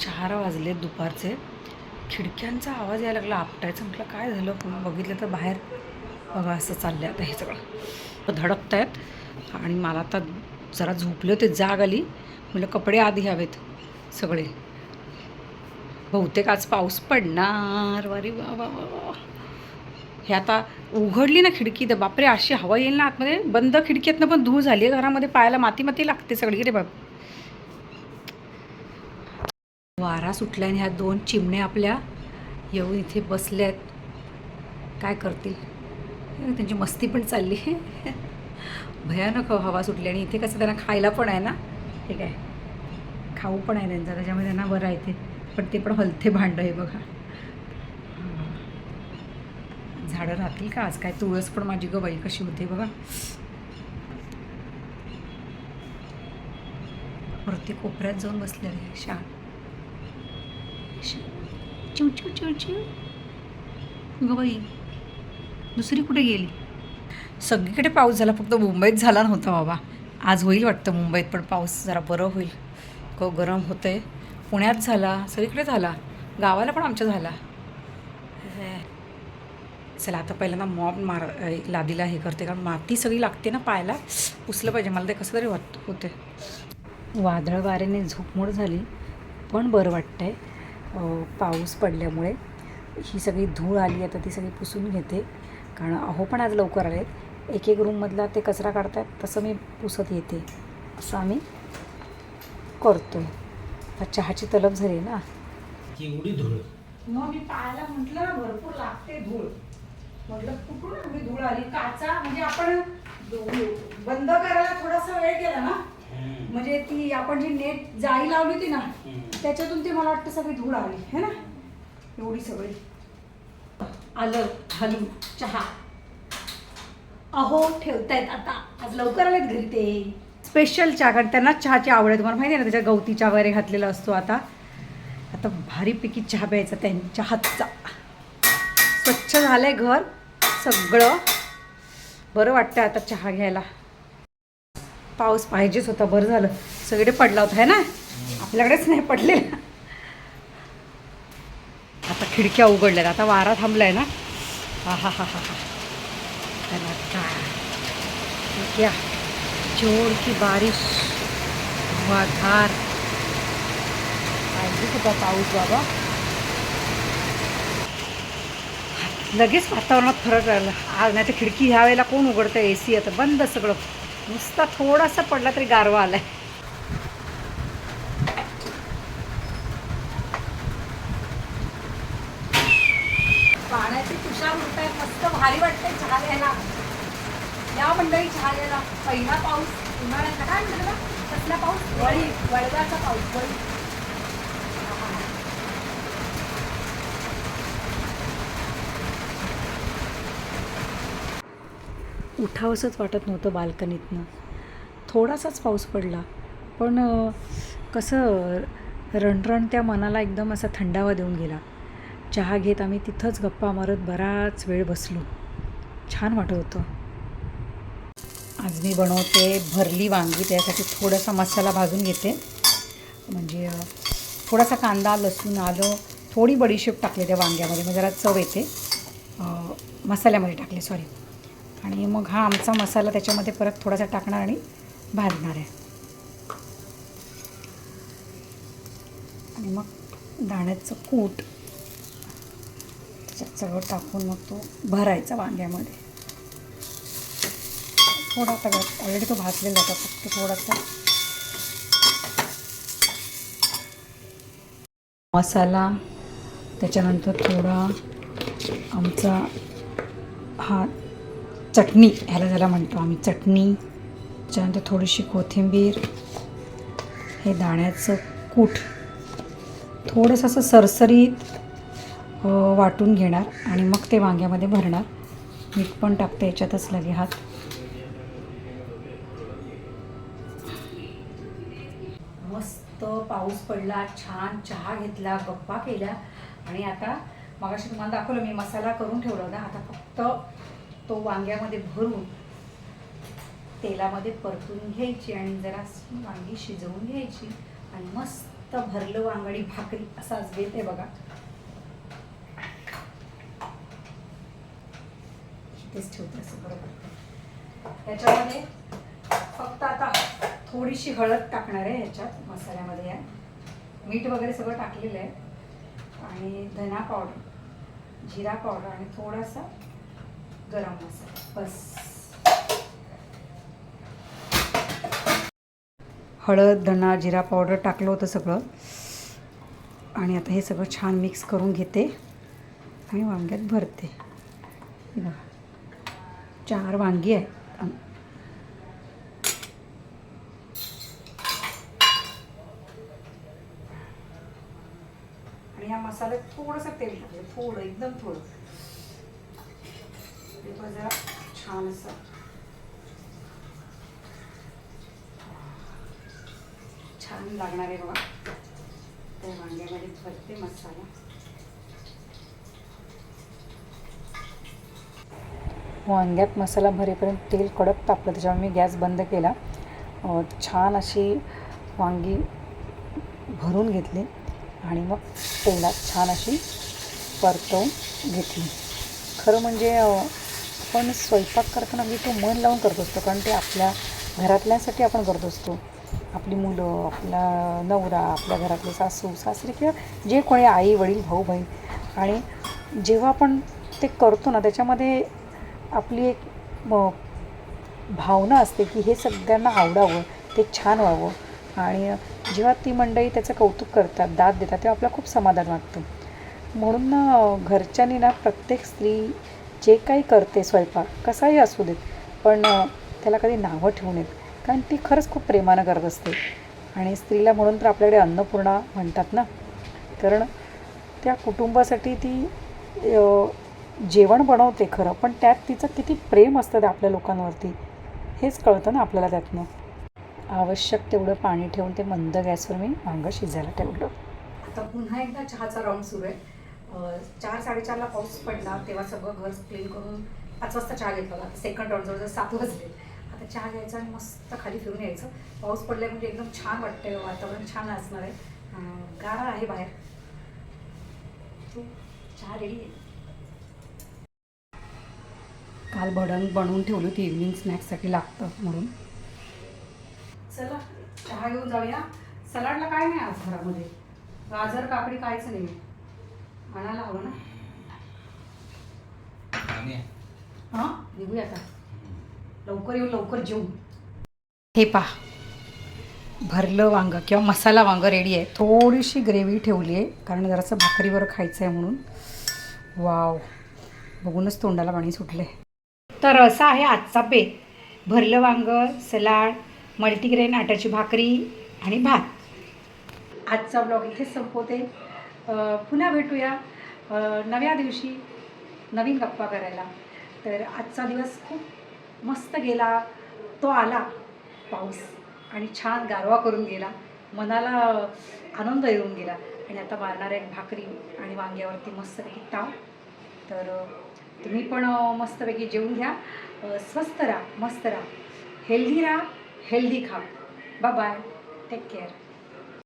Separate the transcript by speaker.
Speaker 1: चार वाजले दुपारचे. खिडक्यांचा आवाज यायला लागला आपटायचं. म्हटलं काय झालं? पण बघितलं तर बाहेर बघा असं चाललं आता हे सगळं. धडकत आहेत आणि मला आता जरा झोपले होते जाग आली. म्हटलं कपडे आधी हवेत सगळे. बहुतेक आज पाऊस पडणार. वारी वा वा वा हे आता उघडली ना खिडकी तर बापरे अशी हवा येईल ना आतमध्ये? बंद खिडकीतनं पण धूळ झाली आहे घरामध्ये पायाला माती माती लागते सगळी रे बाप वारा सुटल्याने आणि ह्या दोन चिमण्या आपल्या येऊन इथे बसल्या आहेत काय करतील? त्यांची मस्ती पण चालली. भयानक हवा सुटली आणि इथे कसं त्यांना खायला पण आहे ना? ठीक आहे. खाऊ पण आहे त्यांचा त्याच्यामुळे त्यांना बरं आहे ते. पण ते पण हलते भांडं आहे बघा. झाडं राहतील का आज? काय तुळस पण माझी गवाई कशी होते बघा. वरती कोपऱ्यात जाऊन बसले आहे शान चिव चिव चिव चिव. ग बाई दुसरी कुठे गेली? सगळीकडे पाऊस झाला फक्त मुंबईत झाला नव्हता बाबा. आज होईल वाटतं मुंबईत पण पाऊस जरा बरं होईल. क गरम होतं आहे पुण्यात झाला सगळीकडे झाला. गावाला पण आमच्या झाला. हे. चला आता पहिल्यांदा मॉब मार लादीला हे करते कारण माती सगळी लागते ना पायाला. पुसलं पाहिजे. मला ते कसं तरी वाट होते वादळ वाऱ्याने झोपमोड झाली पण बरं वाटतं आहे पाऊस पडल्यामुळे ही सगळी धूळ आली आता ती सगळी पुसून घेते. कारण अहो पण आज लवकर आलेत. एक एक रूममधला ते कचरा काढतात तसं मी पुसत येते. असं आम्ही करतो आता चहाची तलब झाली ना.
Speaker 2: केवढी धूळ.
Speaker 1: मग मी पाहायला म्हटलं ना भरपूर लागते धूळ. म्हटलं कुठून एवढी धूळ आली? काचा म्हणजे आपण बंद करायला थोडासा वेळ गेला ना? म्हणजे ती आपण जी नेट जाळी लावली होती ना त्याच्यातून ती मला वाटतं सगळी धूळ आली है ना? एवढी सगळी. आलं हलू चहा. अहो ठेवतायत आता. आज लवकर आलेत घरी ते. स्पेशल चहा कारण त्यांना चहाची आवड आहे. तुम्हाला माहिती आहे ना त्याच्या गवती चहा वगैरे घातलेला असतो आता. आता भारीपैकी चहा प्यायचा त्यांच्या हातचा. स्वच्छ झालंय घर सगळं. बरं वाटतं आता चहा घ्यायला. पाऊस पाहिजेच होता बरं झालं. सगळीकडे पडला होता है ना? आपल्याकडेच नाही पडलेला. आता खिडक्या उघडल्या आता वारा थांबलाय ना? हा हा हा हा हा. काय क्या जोर की बारिश धुआधार पाहिजेच होता पाऊस बाबा. लगेच वातावरणात फरक राहिला. आज नाही तर खिडकी ह्या वेळेला कोण उघडतं? ए सी आता बंद सगळं. नुसता थोडासा पडला तरी गारवा आलाय. पाण्याची तुषार उडत मस्त भारी वाटतंय चहा घ्यायला. या मंडळी चहा घ्यायला. पहिला पाऊस उन्हाळ्याचा. काय म्हणलं त्याला? कसला पाऊस? वळी. वळगाचा पाऊस. वळी. उठावंसंच वाटत नव्हतं बाल्कनीतनं. थोडासाच पाऊस पडला पण कसं रणरण त्या मनाला एकदम असा थंडावा देऊन गेला. चहा घेत आम्ही तिथंच गप्पा मारत बराच वेळ बसलो. छान वाटत होतं. आज मी बनवते भरली वांगी त्यासाठी थोडासा मसाला भाजून घेते. म्हणजे थोडासा कांदा लसूण आलं थोडी बडीशेप टाकले त्या वांग्यामध्ये. मग जरा चव येते. मसाल्यामध्ये टाकले सॉरी आणि मग हा आमचा मसाला त्याच्यामध्ये परत थोडासा टाकणार आणि भाजणार आहे. आणि मग दाण्याचं कूट त्याच्यात सगळं टाकून मग तो भरायचा वांग्यामध्ये. थोडा ऑलरेडी तो भाजलेला होता फक्त थोडासा. मसाला त्याच्यानंतर थोडा आमचा हा चटणी ह्याला ज्याला म्हणतो आम्ही चटणी. त्याच्यानंतर थोडीशी कोथिंबीर हे दाण्याचं कूट. थोडंसं असं सरसरीत वाटून घेणार आणि मग ते वांग्यामध्ये भरणार. मीठ पण टाकते याच्यातच लगे हात. मस्त पाऊस पडला छान चहा घेतला गप्पा केल्या. आणि आता मगाशी तुम्हाला दाखवलं मी मसाला करून ठेवला होता. आता फक्त तो वांग्यामध्ये भरून तेलामध्ये परतून घ्यायची आणि जरा वांगी शिजवून घ्यायची आणि मस्त भरलं वांगडी भाकरी असाच आज बेत आहे बघा. तेच ठेवते असं बरोबर. त्याच्यामध्ये फक्त आता थोडीशी हळद टाकणार आहे ह्याच्यात मसाल्यामध्ये या. मीठ वगैरे सगळं टाकलेलं आहे. आणि धना पावडर जिरा पावडर आणि थोडासा गरम मसाला. बस. हळद धणा जिरा पावडर टाकलं होतं सगळं. आणि आता हे सगळं छान मिक्स करून घेते. आणि वांग्यात भरते. बघा. चार वांगी आहेत. आणि या मसाल्यात थोडंसं तेल टाकलं थोडं एकदम थोडं. ते पण जरा छान असं छान लागणार आहे बघा त्या वांग्यामध्ये भरते मसाला वांग्यात मसाला भरेपर्यंत तेल कडक तापलं त्याच्यामुळे मी गॅस बंद केला. छान अशी वांगी भरून घेतली आणि मग तेलात छान अशी परतवून घेतली. खरं म्हणजे आपण स्वयंपाक करताना अगदी तो मन लावून करत असतो कारण ते आपल्या घरातल्यांसाठी आपण करत असतो. आपली मुलं आपला नवरा आपल्या घरातले सासू सासरे किंवा जे कोणी आई वडील भाऊ बहीण. आणि जेव्हा आपण ते करतो ना त्याच्यामध्ये आपली एक म, भावना असते की हे सगळ्यांना आवडावं ते छान व्हावं. आणि जेव्हा ती मंडळी त्याचं कौतुक करतात दाद देतात तेव्हा आपल्याला खूप समाधान वाटतं. म्हणून ना घरच्यांनी ना प्रत्येक स्त्री जे काही करते स्वयंपाक कसाही असू देत पण त्याला कधी नावं ठेवू नयेत. कारण ती खरंच खूप प्रेमानं करत असते. आणि स्त्रीला म्हणून तर आपल्याकडे अन्नपूर्णा म्हणतात ना. कारण त्या कुटुंबासाठी ती जेवण बनवते खरं पण त्यात तिचं किती प्रेम असतं त्या आपल्या लोकांवरती हेच कळतं ना आपल्याला त्यातनं. आवश्यक तेवढं पाणी ठेवून ते मंद गॅसवर मी वांगं शिजायला ठेवलं. आता पुन्हा एकदा चहाचा राऊंड सुरू आहे. चार साडेचारला पाऊस पडला तेव्हा सगळं घर क्लीन करून पाच वाजता चहा घेतला. होता सेकंड राऊंड जवळजवळ सात वाजले. आता चहा घ्यायचा आणि मस्त खाली फिरून यायचं. पाऊस पडलाय म्हणजे एकदम छान वाटतंय. वातावरण छान असणार आहे. गारा आहे बाहेर. चहा रेडी काल भडंग बनवून ठेवली होती. इव्हनिंग स्नॅक्ससाठी लागतं म्हणून. चला चहा घेऊन जाऊया. सलाडला काय नाही आज घरामध्ये. गाजर काकडी कायच नाही आणायला हवं ना. हां निघूया आता. लवकर येऊ लवकर जेऊ. हे पहा. भरलं वांगं किंवा मसाला वांगं रेडी आहे. थोडीशी ग्रेव्ही ठेवली आहे कारण जरासं भाकरीवर खायचं आहे म्हणून. वाव बघूनच तोंडाला पाणी सुटले तर असा आहे आजचा बेत भरलं वांगं सलाड मल्टीग्रेन आट्याची भाकरी आणि भात. आजचा ब्लॉग इथेच संपवते. पुन्हा भेटूया. नव्या दिवशी नवीन गप्पा करायला. तर आजचा दिवस खूप मस्त गेला. तो आला पाऊस आणि छान गारवा करून गेला. मनाला आनंद येऊन गेला. आणि आता मारणाऱ्या एक भाकरी आणि वांग्यावरती मस्तपैकी ताव. तर तुम्ही पण मस्तपैकी जेवून घ्या. स्वस्त राहा मस्त राहा. हेल्दी राहा हेल्दी खा. Bye take care